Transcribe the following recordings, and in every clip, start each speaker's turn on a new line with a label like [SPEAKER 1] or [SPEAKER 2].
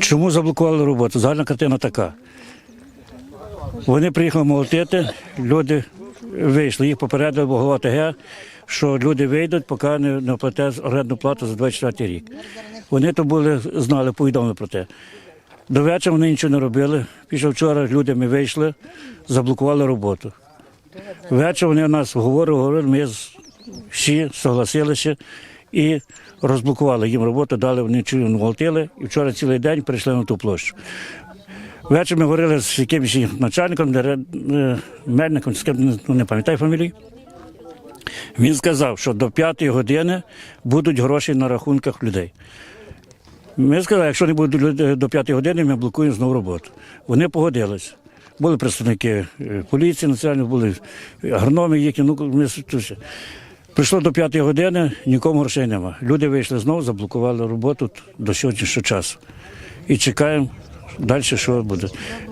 [SPEAKER 1] Чому заблокували роботу? Загальна картина така. Вони приїхали молотити, люди вийшли. Їх попередили голова ТГ, що люди вийдуть, поки не, оплатять орендну плату за 24 рік. Вони то були, знали, повідомили про те. До вечора вони нічого не робили. Після вчора люди ми вийшли, заблокували роботу. Ввечері вони нас говорили, говорили, ми всі согласилися і розблокували їм роботу, дали вони чую молотили, і вчора цілий день прийшли на ту площу. Ввечері ми говорили з якимось начальником, е, мельником, з ким, ну, не пам'ятаю фамілії. Він сказав, що до п'ятої години будуть гроші на рахунках людей. Ми сказали, якщо не будуть до п'ятої години, ми блокуємо знову роботу. Вони погодились. Були представники е, поліції національної, були агрономи їхні, ну ми. Прийшло до п'ятої години, нікому грошей нема. Люди вийшли знову, заблокували роботу до сьогоднішнього часу. І чекаємо далі, що буде.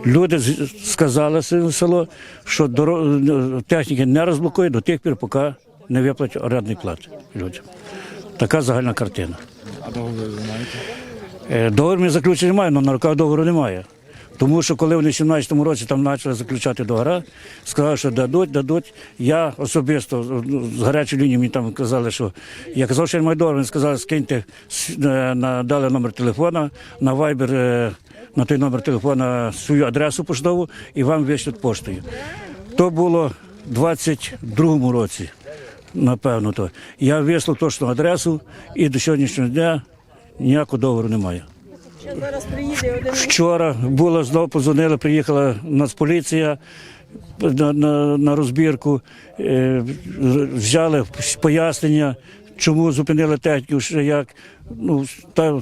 [SPEAKER 1] Люди сказали село, що техніки не розблокують до тих пір, поки не виплатять орендний плат людям. Така загальна картина.
[SPEAKER 2] А договір ви знаєте?
[SPEAKER 1] Договір ми заключені немає, але на руках договору немає. Тому що коли вони в 17-му році там почали заключати договори, сказали, що дадуть, дадуть. Я особисто ну, з гарячої лінії мені там казали, що я казав, що я не маю договір, вони сказали, скиньте, е, дали номер телефона, на е, на той номер телефона свою адресу поштову і вам вишлють поштою. То було в 22-му році, напевно. То. Я вислав точну адресу і до сьогоднішнього дня ніякого договору немає. Вчора було знову позвонили, приїхала Нацполіція на, на, на розбірку, е, взяли пояснення, чому зупинили техніку, що як. Ну, та,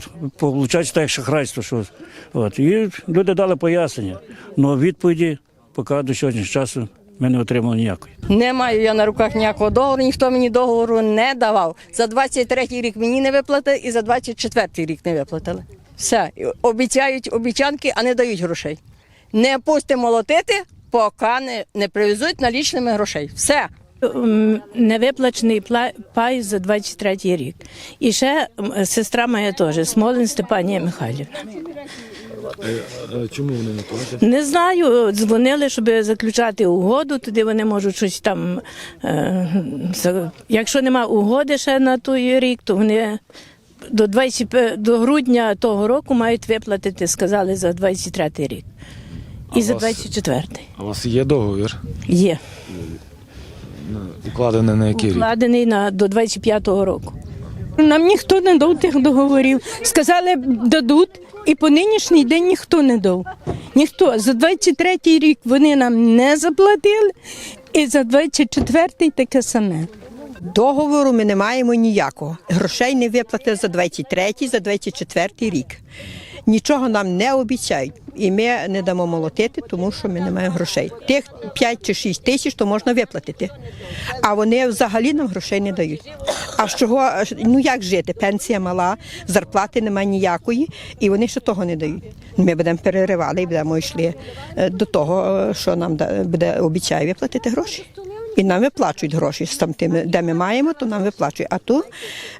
[SPEAKER 1] виходить, так як шахрайство. Що, от. І люди дали пояснення. але відповіді поки до сьогоднішнього часу ми не отримали ніякої.
[SPEAKER 3] Не маю я на руках ніякого договору, ніхто мені договору не давав. За 23-й рік мені не виплатили і за 24-й рік не виплатили. Все, обіцяють обіцянки, а не дають грошей. Не пустимо молотити, поки не, не привезуть налічними грошей. Все.
[SPEAKER 4] М, Невиплачений пла- пай за 23 рік. І ще сестра моя теж, Смолин Степанія Михайлівна.
[SPEAKER 2] Чому вони не платять?
[SPEAKER 4] Не знаю, дзвонили, щоб заключати угоду, тоді вони можуть щось там. Е, якщо нема угоди ще на той рік, то вони до, 20, до грудня того року мають виплатити, сказали, за 23 рік. І за
[SPEAKER 2] вас-
[SPEAKER 4] 24
[SPEAKER 2] А у вас є договір?
[SPEAKER 4] є.
[SPEAKER 2] Укладений на який рік?
[SPEAKER 4] Укладений на, до 25-го року.
[SPEAKER 5] Нам ніхто не дав тих договорів. Сказали, дадуть, і по нинішній день ніхто не дав. Ніхто. За 23-й рік вони нам не заплатили, і за 24-й таке саме.
[SPEAKER 6] Договору ми не маємо ніякого. Грошей не виплатили за 23-й, за 24-й рік. Нічого нам не обіцяють. І ми не дамо молотити, тому що ми не маємо грошей. Тих 5 чи 6 тисяч то можна виплатити. А вони взагалі нам грошей не дають. А з чого, ну як жити? Пенсія мала, зарплати немає ніякої, і вони ще того не дають. Ми будемо переривали і будемо йшли е, до того, е, що нам буде обіцяє виплатити гроші. І нам виплачують гроші з там тими, де ми маємо, то нам виплачують. А тут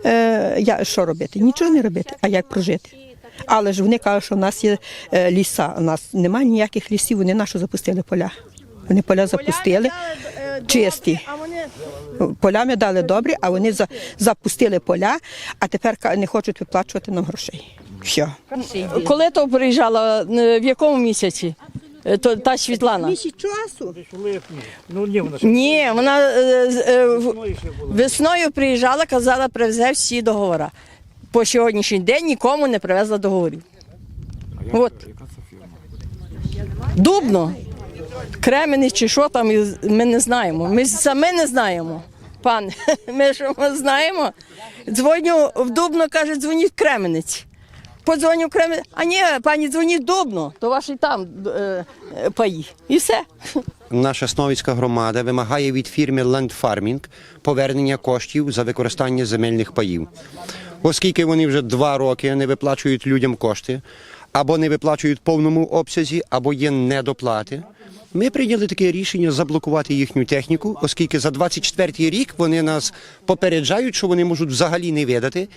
[SPEAKER 6] е, я, що робити? Нічого не робити. А як прожити? Але ж вони кажуть, що в нас є е, ліса. У нас немає ніяких лісів, вони нашу запустили поля. Вони поля запустили чисті. Поля ми дали добрі, а вони за, запустили поля, а тепер ка- не хочуть виплачувати нам грошей. Все.
[SPEAKER 3] Коли то приїжджала, е, в якому місяці? Е, То, та Світлана?
[SPEAKER 6] Місяць часу.
[SPEAKER 1] Ну, ні, вона
[SPEAKER 3] Ні, вона е, е, в- весною приїжджала, казала, привезе всі договори. По сьогоднішній день нікому не привезла договорів. От. Дубно. Кременець чи що там, і з- ми не знаємо. Ми самі не знаємо. Пане, ми що ми знаємо? Дзвоню в Дубно, каже, дзвоніть в Кременець. Подзвоню в Кременець. А ні, пані, дзвоніть в Дубно, то ваші там е, е, паї. І все.
[SPEAKER 7] Наша Сновицька громада вимагає від фірми Land Farming повернення коштів за використання земельних паїв. Оскільки вони вже два роки не виплачують людям кошти, або не виплачують в повному обсязі, або є недоплати. Ми прийняли таке рішення заблокувати їхню техніку, оскільки за 24 рік вони нас попереджають, що вони можуть взагалі не видати,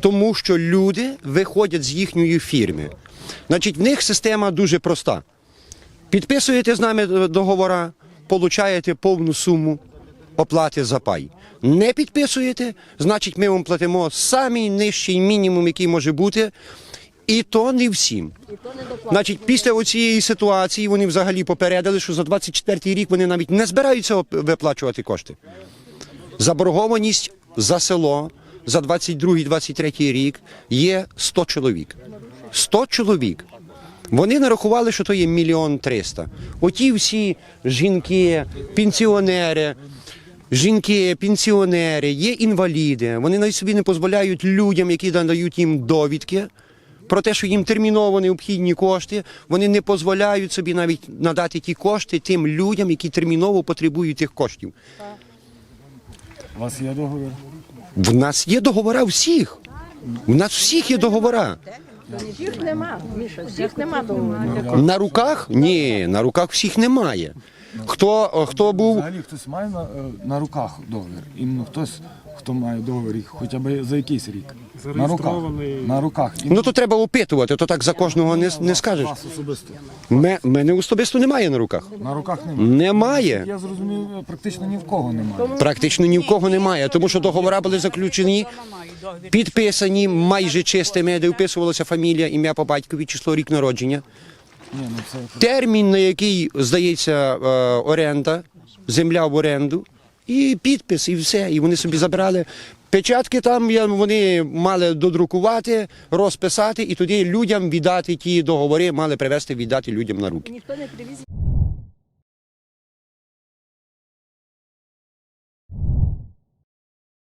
[SPEAKER 7] тому що люди виходять з їхньої фірми. Значить, в них система дуже проста. Підписуєте з нами договора, получаєте повну суму оплати за пай. Не підписуєте, значить ми вам платимо самий нижчий мінімум, який може бути, і то не всім. Значить, після цієї ситуації вони взагалі попередили, що за 24-й рік вони навіть не збираються виплачувати кошти. Заборгованість за село за 22-23 рік є 100 чоловік. 100 чоловік. Вони нарахували, що то є мільйон триста. Оті всі жінки, пенсіонери, жінки, пенсіонери, є інваліди. Вони навіть собі не дозволяють людям, які надають їм довідки. Про те, що їм терміново необхідні кошти, вони не дозволяють собі навіть надати ті кошти тим людям, які терміново потребують тих коштів.
[SPEAKER 2] У вас є договір?
[SPEAKER 7] В нас є договора всіх. У нас всіх є договора.
[SPEAKER 3] Всіх нема, Міша, всіх нема договору.
[SPEAKER 7] На руках? Ні, на руках всіх немає. Хто, хто був
[SPEAKER 2] Взагалі хтось має на, е, на руках договір? І хтось, хто має договір хоча б за якийсь рік. На руках. На руках.
[SPEAKER 7] Ну то треба опитувати, то так за кожного не, не скажеш.
[SPEAKER 2] Вас особисто.
[SPEAKER 7] Ме- Мене особисто немає на руках.
[SPEAKER 2] На руках немає.
[SPEAKER 7] Немає.
[SPEAKER 2] Я зрозумів, практично ні в кого немає.
[SPEAKER 7] Практично ні в кого немає, тому що договори були заключені, підписані майже чистими, де вписувалася фамілія, ім'я по батькові, число рік народження.
[SPEAKER 2] Ні, ну це
[SPEAKER 7] термін, на який здається е, оренда, земля в оренду, і підпис, і все. І вони собі забирали. Печатки там вони мали додрукувати, розписати, і тоді людям віддати ті договори, мали привезти віддати людям на руки.
[SPEAKER 3] Ніхто не привіз.